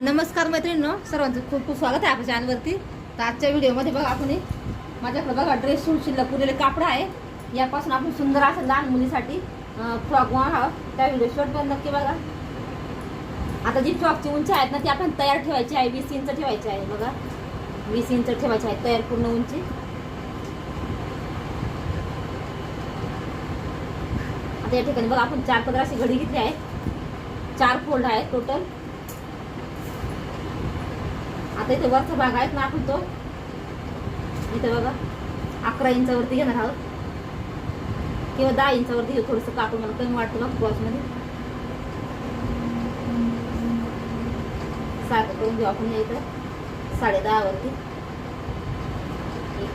नमस्कार मैत्रिणींनो सर्वांचं खूप खूप स्वागत आहे आपल्या चॅनलवरती. तर आजच्या व्हिडिओमध्ये बघा आपण माझ्याकडे बघा ड्रेस शिवून शिल्लक उरलेले कापड आहे. यापासून आपण सुंदर असं लहान मुलीसाठी फ्रॉक हा त्या व्हिडिओ शॉर्ट पण नक्की बघा. आता जी फ्रॉकची उंची आहेत ना ती आपण तयार ठेवायची आहे वीस इंच ठेवायची आहे बघा. वीस इंच ठेवायची आहे तयार पूर्ण उंची. आता या ठिकाणी बघा आपण चार पदर अशी घडी घेतली आहे. चार फोल्ड आहेत टोटल आता इथे वरचा भाग आहेत ना आपण तो? इथे बघा. अकरा इंचावरती घेणार आहोत. किंवा दहा इंचावरती घेऊ थोडंसं कापून मला कमी वाटतं बघ क्रॉसमध्ये सारखं करून घेऊ आपण या इथं. साडे दहावरती.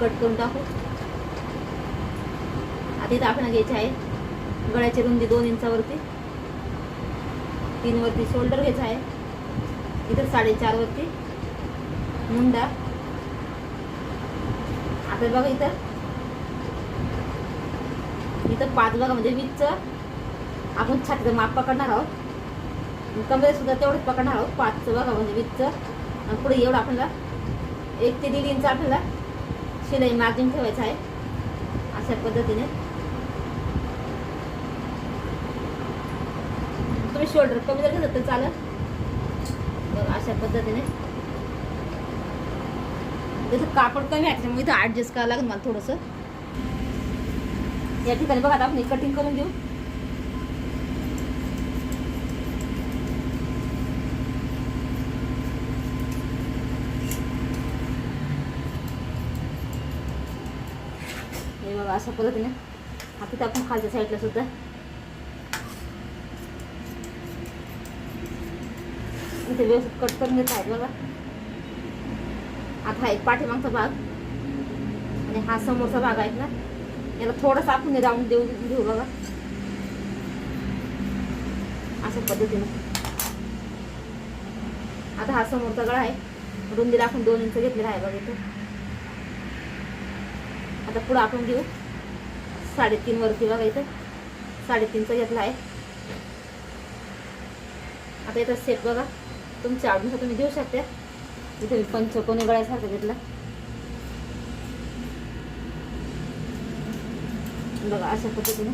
कट करून टाकू. आता इथं आपण घ्यायचे आहे गळ्याची रुंदी दोन इंचावरती. तीन वरती शोल्डर घ्यायचं आहे. इथं साडेचार म्हणून मुंडा. आता बघा इथं. इथं पाच बघा म्हणजे वीसचं आपण छातीचं माप पकडणार आहोत. कमरे सुद्धा तेवढंच पकडणार आहोत. पाचचं बघा म्हणजे वीसचं आणि पुढे एवढं आपल्याला एक ते दीड इंच आपल्याला शिलाई मार्जिन ठेवायचं आहे. अशा पद्धतीने. तुम्ही शोल्डर कमी जर घेतलं तर चालेल. बघा अशा पद्धतीने. इथं कापड कमी आहे त्याच्यामुळे इथं ॲडजस्ट करावं लागेल मला थोडंसं. या ठिकाणी बघा आता आपण कटिंग करून घेऊ. हे बघा अशा पद्धतीने. हा तिथं आपण खालच्या साईडला सुद्धा. इथे व्यवस्थित कट करून घेत आहेत बघा. आता हा एक पाठीमागचा भाग. आणि हा समोरचा भाग आहे ना याला थोडासा आपण राऊंड देऊ घेऊ बघा. अशा पद्धतीनं. आता हा समोरचा गळा आहे. रुंदीला आपण दोन इंच घेतलेला आहे बघा इथं. आता पुढं आपण घेऊ. साडेतीन वरती बघा इथं. साडेतीनचा घेतला आहे. आता इथं सेप बघा. तुमच्या आवडीनुसार तुम्ही देऊ शकता. इथे मी पंचकोनी गळ्यासारखं घेतला. बघा अशा पद्धतीने.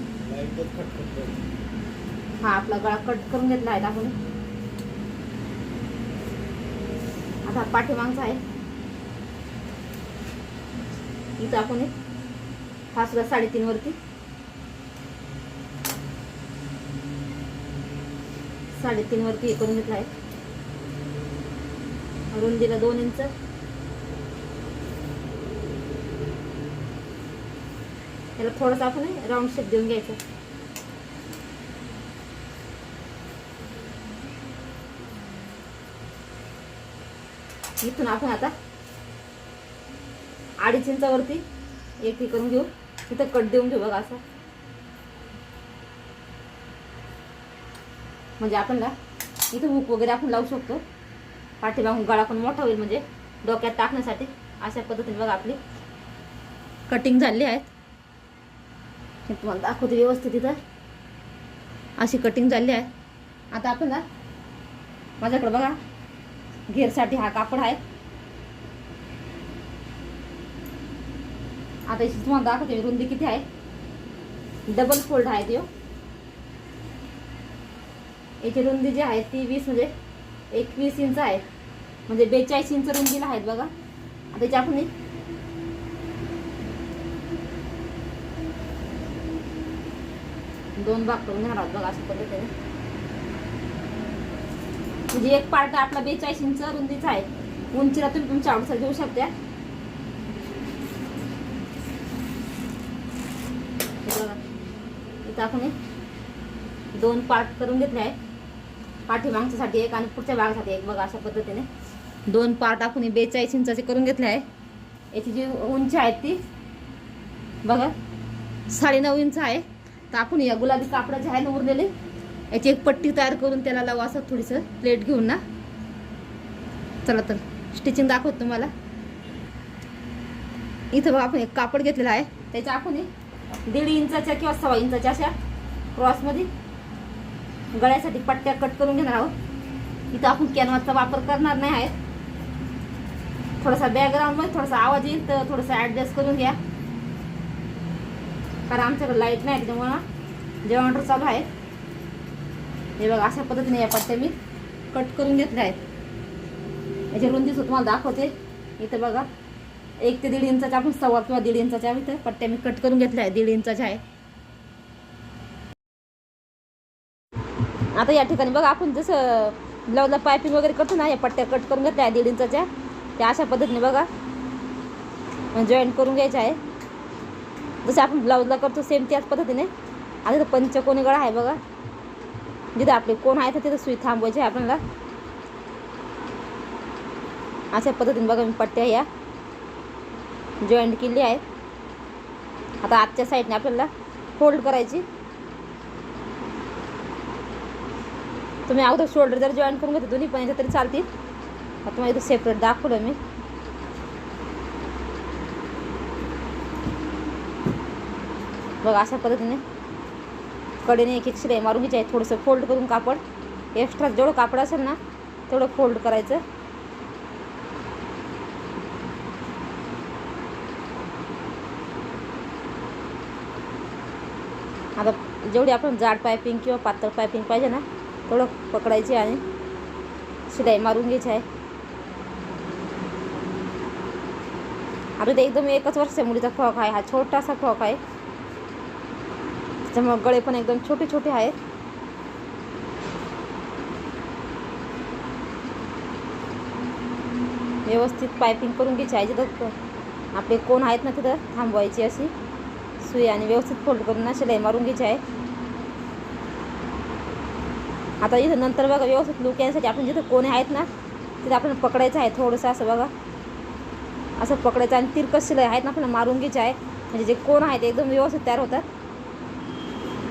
हा आपला गळा कट करून घेतला आहे आपण आता पाठीमागचा आहे. इथं आपण हा सुद्धा साडेतीन वरती. साडेतीन वरती हे करून घेतला आहे. रुंदीला दोन इंच. याला थोडंसं आपण राऊंड शेप देऊन घ्यायचं. इथून आपण आता अडीच इंचावरती एक हे करून घेऊ. तिथं कट देऊन घेऊ बघा असं. म्हणजे आपण ना इथं हुक वगैरे आपण लावू शकतो. पाठीमागून गळा पण मोठा होईल म्हणजे डोक्यात टाकण्यासाठी अशा पद्धतीने बघा आपली कटिंग झाली आहेत. हे तुम्हाला दाखवते व्यवस्थित इथं. अशी कटिंग झाली आहे आता आपण ना माझ्याकडे बघा घेरसाठी हा कापड आहे. आता इथे तुम्हाला दाखवते रुंदी किती आहे. डबल फोल्ड आहे तो हो. याची रुंदी जी आहे ती वीस म्हणजे एकवीस इंच आहे. म्हणजे बेचाळीस इंच रुंदीला आहेत बघा. आता चाकून एक दोन भाग करून घेणार आहोत बघा असं पद्धतीने. म्हणजे एक पार्ट आपला बेचाळीस इंच रुंदीचा आहे. उंचीला तुम्ही तुमच्या आवडीचा घेऊ शकता. बघा. इथं आपण एक दोन पार्ट करून घेतले आहेत. पाठीमागच्यासाठी एक आणि पुढच्या भागासाठी एक. बघा अशा पद्धतीने. दोन पार्ट आपण बेचाळीस इंचाचे करून घेतले आहे. याची जी उंची आहे ती बघा साडेनऊ इंच आहे. तर आपण या गुलाबी कापडाचे आहे ना उरलेले. याची एक पट्टी तयार करून त्याला लावू असं थोडीसं प्लेट घेऊन ना. चला तर स्टिचिंग दाखवत तुम्हाला. इथं बघा आपण एक कापड घेतलेलं आहे. त्याच्या आपण दीड इंचाच्या किंवा सव्वा इंचाच्या अशा क्रॉसमध्ये गळ्यासाठी पट्ट्या कट करून घेणार आहोत. इथं आपण कॅनवाचा वापर करणार नाही आहे थोडासा बॅकग्राऊंडमध्ये थोडासा आवाज येईल तर थोडंसं ॲडजस्ट करून घ्या. कारण आमच्याकडे लाइट नाही त्याच्यामुळं जेवण चालू आहे. हे बघा अशा पद्धतीने या पट्ट्या मी कट करून घेतल्या आहेत. याची रुंदी तुम्हाला दाखवते. इथं बघा एक ते दीड इंचाच्या आपण सव्वा किंवा दीड इंचाच्या इथं पट्ट्या मी कट करून घेतल्या आहेत. दीड इंचाच्या आहे आता या ठिकाणी बघा आपण जसं ब्लाऊजला पायपिंग वगैरे करतो ना या पट्ट्या कट करून घेतल्या दीड इंचाच्या त्या अशा पद्धतीने बघा. जॉईंट करून घ्यायच्या आहे जसं आपण ब्लाऊजला करतो सेम त्याच पद्धतीने. आता इथं पंचकोनी गळा आहे बघा. जिथं आपले कोण आहे तर तिथं सुई थांबवायची आहे आपल्याला. अशा पद्धतीने बघा मी पट्ट्या या. जॉईंट केली आहे आता आजच्या साईडने आपल्याला फोल्ड करायची. तुम्ही अगोदर शोल्डर जर जॉईन करून घेते दोन्ही पण याच्या तरी चालतील. आता तुम्हाला इथं सेपरेट दाखवलं मी. बघा अशा पद्धतीने कडेने एक एक शिलाई मारून घ्यायची आहे. थोडंसं फोल्ड करून कापड. एक्स्ट्रा जेवढं कापड असेल ना तेवढं फोल्ड करायचं. आता जेवढी आपण जाड पायपिंग किंवा पातळ पायपिंग पाहिजे ना थोडं पकडायची आणि शिलाई मारून घ्यायची आहे. आता ते एकदम एकच वर्षाच्या मुलीचा फ्रॉक आहे. हा छोटासा फ्रॉक आहे. त्याच्यामुळे गळे पण एकदम छोटे छोटे आहेत. व्यवस्थित पायपिंग करून घ्यायची आहे जिथं आपले कोण आहेत ना तिथं थांबवायची अशी सुई आणि व्यवस्थित फोल्ड करून ना शिलाई मारून घ्यायची आहे. आता इथं नंतर बघा व्यवस्थित लुक यायसाठी आपण जिथं कोणी आहेत ना तिथं आपल्याला पकडायचं आहे थोडंसं असं बघा. असं पकडायचं आणि तिरकस शिलाई आहेत ना आपल्याला मारून घ्यायचे आहे. म्हणजे जे कोण आहेत ते एकदम व्यवस्थित तयार होतात.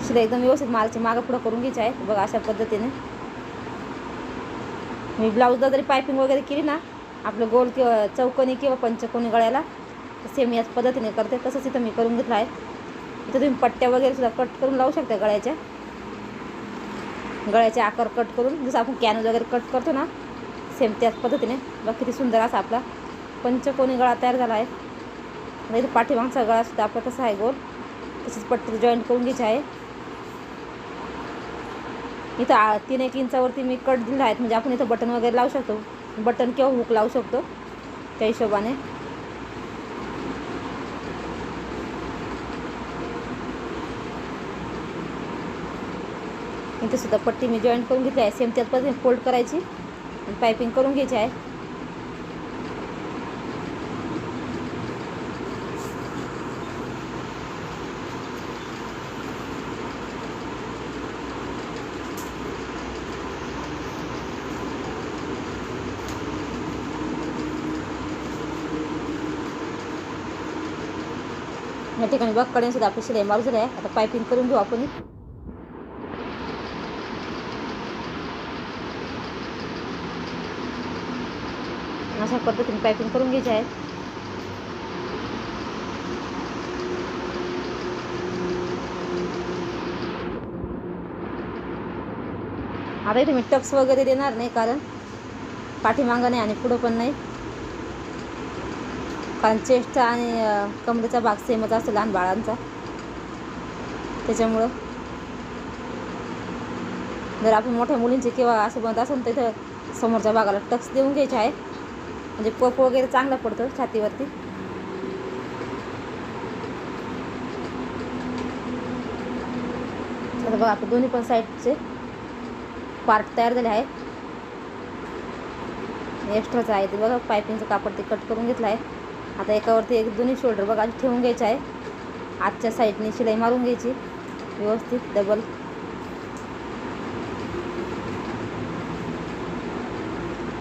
शिलाई एकदम व्यवस्थित मारायची मागं पुढं करून घ्यायची आहे. बघा अशा पद्धतीने. मी ब्लाऊजला जरी पायपिंग वगैरे केली ना आपलं गोल किंवा चौकोनी किंवा पंचकोनी गळ्याला सेम याच पद्धतीने करते. तसंच इथं मी करून घेतलं आहे. इथं तुम्ही पट्ट्या वगैरे सुद्धा कट करून लावू शकता गळ्याच्या. गळ्याचे आकार कट करून जसं आपण कॅन वगैरे कट करतो ना सेम त्याच पद्धतीने. बघ किती सुंदर असा आपला पंचकोनी गळा तयार झाला आहे. म्हणजे नाही इथं पाठीमागचा गळा सुद्धा आपला तसा आहे गोल. तशीच पट्टी जॉईंट करून घ्यायची आहे. इथं आ- तीन एक इंचावरती मी कट दिला आहेत. म्हणजे आपण इथं बटन वगैरे लावू शकतो. बटन किंवा हुक लावू शकतो. त्या हिशोबाने. इथेसुद्धा पट्टी मी जॉईंट करून घेतली आहे. सेम त्याच पद्धतीने फोल्ड करायची. आणि पायपिंग करून घ्यायची आहे. या ठिकाणी बघ कडेसुद्धा आपली शिलाई मारू झाली आहे. आता पायपिंग करून घेऊ आपण. अशा पद्धतीने पायपिंग करून घ्यायची आहे आता इथे मी टक्स वगैरे देणार नाही कारण पाठीमागं नाही आणि पुढं पण नाही. कारण चेस्ट आणि कमरेचा भाग सेमच असतो लहान बाळांचा. त्याच्यामुळं जर आपण मोठ्या मुलींचे किंवा असं बनत असेल तर इथं समोरच्या भागाला टक्स देऊन घ्यायचे आहे म्हणजे पप वगैरे चांगला पडतो छातीवरती. आता बघा आता दोन्ही पण साईडचे पार्ट तयार झाले आहे एक्स्ट्राचं आहे ते बघा पायपिंगचं कापड ते कट करून घेतलं आहे. आता एकावरती एक दोन्ही शोल्डर बघा ठेवून घ्यायचं आहे. आजच्या साईडने शिलाई मारून घ्यायची व्यवस्थित डबल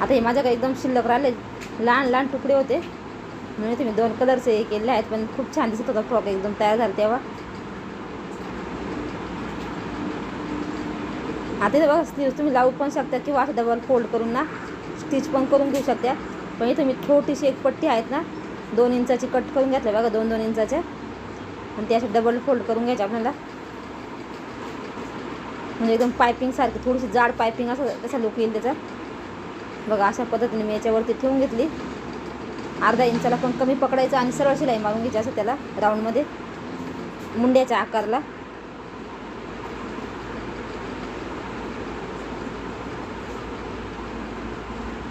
आता हे माझ्याकडे एकदम शिल्लक राहिले लहान लहान तुकडे होते. म्हणून तुम्ही दोन कलरचे हे केले आहेत पण खूप छान दिसत होता फ्रॉक एकदम तयार झाला तेव्हा. आता बघा स्लीव्स तुम्ही लावू पण शकता किंवा असं डबल फोल्ड करून ना स्टिच पण करून घेऊ शकता. पण इथे मी छोटीशी एक पट्टी आहेत ना दोन इंचाची कट करून घेतल्या बघा दोन दोन इंचाच्या. आणि ते असे डबल फोल्ड करून घ्यायचे आपल्याला. म्हणजे एकदम पायपिंगसारखी थोडीशी जाड पायपिंग असं तसा लुक येईल त्याचा. बघा अशा पद्धतीने मी याच्यावरती ठेवून घेतली. अर्धा इंचाला पण कमी पकडायचं आणि सरळ शिलाई मारून घ्यायची असं त्याला राऊंडमध्ये मुंड्याच्या आकारला.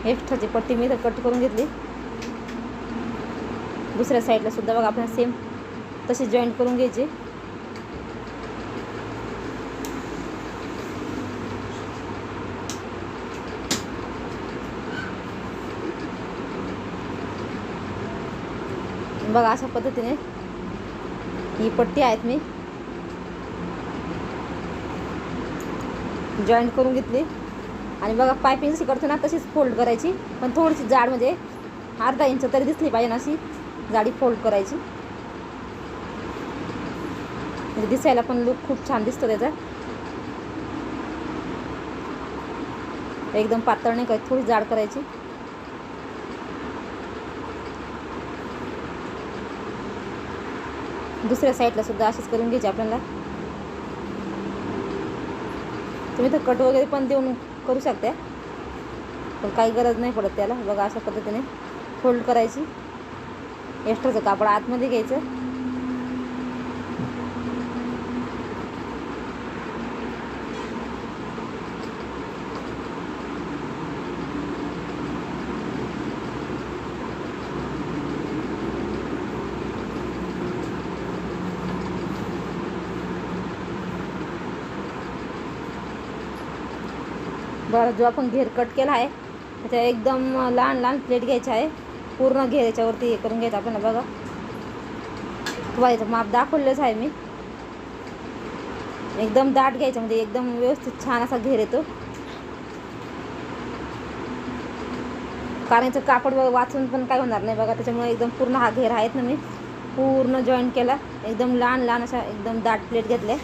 एक्स्ट्राची पट्टी मी इथं कट करून घेतली. दुसऱ्या साईडला सुद्धा बघा आपल्याला सेम तशी जॉईंट करून घ्यायची. बघा अशा पद्धतीने ही पट्टी आहेत मी. जॉईंट करून घेतली. आणि बघा पायपिंग जशी करतो ना तशीच फोल्ड करायची. पण थोडीशी जाड म्हणजे अर्धा इंच तरी दिसली पाहिजे ना अशी जाडी फोल्ड करायची. म्हणजे दिसायला पण लुक खूप छान दिसतो त्याचा. एकदम पातळ नाही करायची थोडी जाड करायची. दुसऱ्या साईडला सुद्धा अशीच करून घ्यायची आपल्याला. तुम्ही तर कट वगैरे पण देऊन करू शकता. पण काही गरज नाही पडत त्याला. बघा अशा पद्धतीने फोल्ड करायची. एक्स्ट्राचं कापड आतमध्ये घ्यायचं. बरं जो आपण घेर कट केला आहे त्याच्या एकदम लहान लहान प्लेट घ्यायची आहे. पूर्ण घेर याच्यावरती हे करून घ्यायचं आपण बघा. तुम्हाला माप दाखवलेलंच आहे मी. एकदम दाट घ्यायचं म्हणजे एकदम व्यवस्थित छान असा घेर येतो. कारण याचं कापड वाचून पण काय होणार नाही बघा. त्याच्यामुळे एकदम पूर्ण हा घेर आहेत ना मी. पूर्ण जॉईन केला. एकदम लहान लहान अशा एकदम दाट प्लेट घेतल्या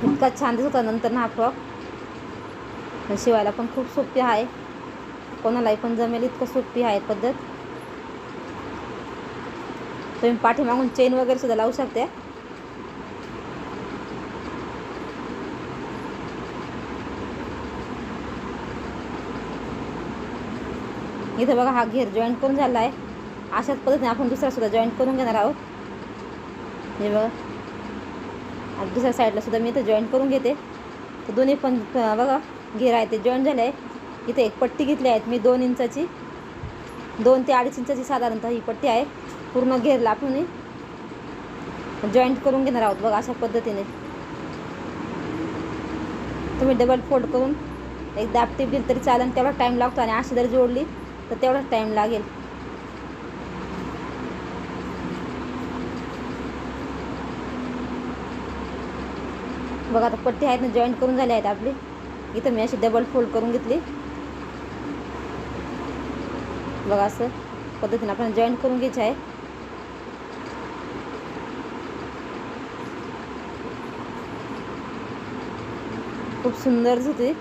इतका छान दिसत होता नंतर ना हा फ्रॉक. शिवायला पण खूप सोपी आहे. कोणालाही पण जमेल इतकं सोपी आहे पद्धत. तुम्ही पाठीमागून चेन वगैरे सुद्धा लावू शकते. इथं बघा हा घेर जॉईंट करून झाला आहे अशाच पद्धतीने आपण दुसरा सुद्धा जॉईंट करून घेणार आहोत. हे बघा. दुसऱ्या साईडला सुद्धा मी इथं जॉईंट करून घेते. तर दोन्ही पण बघा घेर आहे ते जॉईंट झाले आहे इथे एक पट्टी घेतली आहेत मी दोन इंचाची. दोन ते अडीच इंचाची साधारणतः ही पट्टी आहे. पूर्ण घेर आपण जॉईंट करून घेणार आहोत बघा अशा पद्धतीने. तुम्ही डबल फोल्ड करून एक दाब टीप दिली तरी चालेल तेवढा टाईम लागतो आणि अशी जर जोडली तर तेवढाच टाईम लागेल. बघा आता पट्टी आहेत ना जॉईंट करून झाली आहेत आपली. इथं मी अशी डबल फोल्ड करून घेतली. बघा असं पद्धतीने आपण जॉईंट करून घ्यायचं आहे. खूप सुंदर होती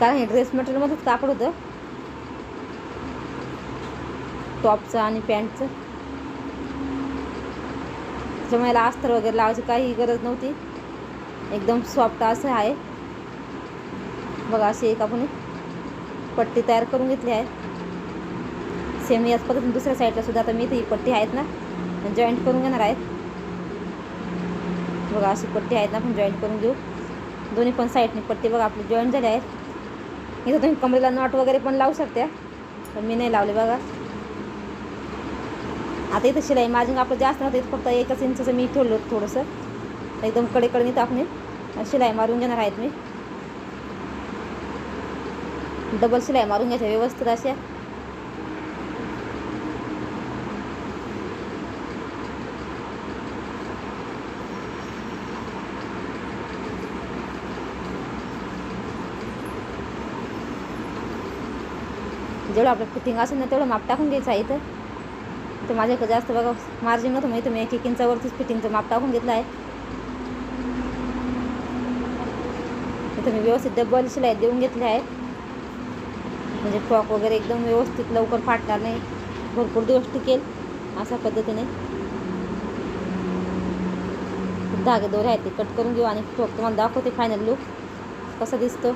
कारण हे ड्रेस मटेरियलमध्येच कापड होतं. टॉपचं आणि पॅन्टचं. त्याच्यामुळे याला अस्तर वगैरे लावायची काही गरज नव्हती. एकदम सॉफ्ट असं आहे. बघा अशी एक आपण पट्टी तयार करून घेतली आहे. सेम याच पद्धतीने दुसऱ्या साईडला सुद्धा आता मी ती पट्टी आहेत ना जॉईंट करून घेणार आहेत. बघा अशी पट्टी आहेत ना आपण जॉईंट करून घेऊ. दोन्ही पण साईडने पट्टी बघा आपली जॉईंट झाली आहेत. इथं तुम्ही कमरेला नॉट वगैरे पण लावू शकता. पण मी नाही लावले बघा. आता इथं शिलाई माझी आपलं जास्त नव्हतं इथं फक्त एकच इंचचं मी ठेवलं होतं थोडंसं. एकदम कडेकडे इथं आपण. शिलाई मारून घेणार आहेत मी. डबल शिलाई मारून घ्यायच्या व्यवस्थित अशा. जेवढं आपलं फिटिंग असेल ना तेवढं माप टाकून घ्यायचं आहे इथं. तर माझ्याकडे जास्त बघा मार्जिन नव्हतं मग मी एक एक इंचावरतीच फिटिंगचं माप टाकून घेतलं आहे. इथं मी व्यवस्थित डबल शिलाई देऊन घेतल्या आहेत म्हणजे फ्रॉक वगैरे एकदम व्यवस्थित लवकर फाटणार नाही. भरपूर दिवस टिकेल अशा पद्धतीने. धागे दोरे आहेत ते कट करून घेऊ आणि फ्रॉक तुम्हाला दाखवते फायनल लुक कसा दिसतो.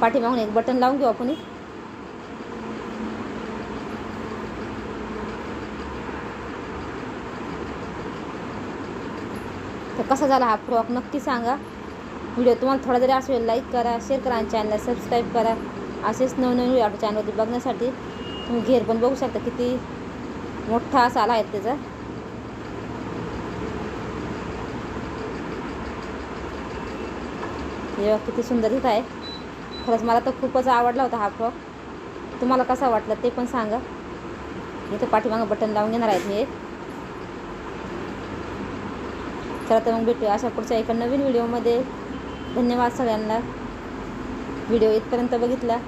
पाठीमागून एक बटन लावून घेऊ आपण तर कसा झाला हा फ्रॉक नक्की सांगा. व्हिडिओ तुम्हाला थोडा जरी असेल लाईक करा शेअर करा आणि चॅनलला सबस्क्राईब करा. असेच नवनवीन व्हिडिओ आपल्या चॅनलवरती बघण्यासाठी तुम्ही घेर पण बघू शकता किती मोठा असा आला आहे त्याचा. हे किती सुंदर दिसत आहे. खरंच मला तर खूपच आवडला होता हा फ्रॉक. तुम्हाला कसा वाटला ते पण सांगा. इथं पाठीमागं बटन लावून घेणार आहेत मी एक. चला तर मग भेटूया अशा पुढच्या एका नवीन व्हिडिओमध्ये. धन्यवाद सगळ्यांना. व्हिडिओ इथपर्यंत बघितला.